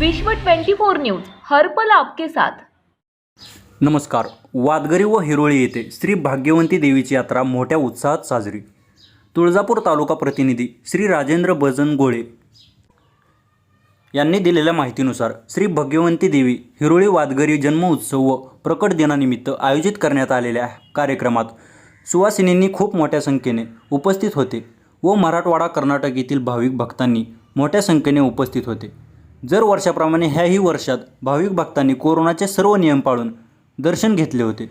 विश्व 24 न्यूज हरपल आपके साथ. नमस्कार. वादगरी व हिरोळी येथे श्री भाग्यवंती देवीची यात्रा मोठ्या उत्साहात साजरी. तुळजापूर तालुका प्रतिनिधी श्री राजेंद्र बजन गोळे यांनी दिलेल्या माहितीनुसार श्री भाग्यवंती देवी हिरोळी वादगरी जन्मोत्सव व प्रकट दिनानिमित्त आयोजित करण्यात आलेल्या कार्यक्रमात सुवासिनींनी खूप मोठ्या संख्येने उपस्थित होते व मराठवाडा कर्नाटक येथील भाविक भक्तांनी मोठ्या संख्येने उपस्थित होते. जर वर्षाप्रमाणे ह्याही वर्षात भाविक भक्तांनी कोरोनाचे सर्व नियम पाळून दर्शन घेतले होते.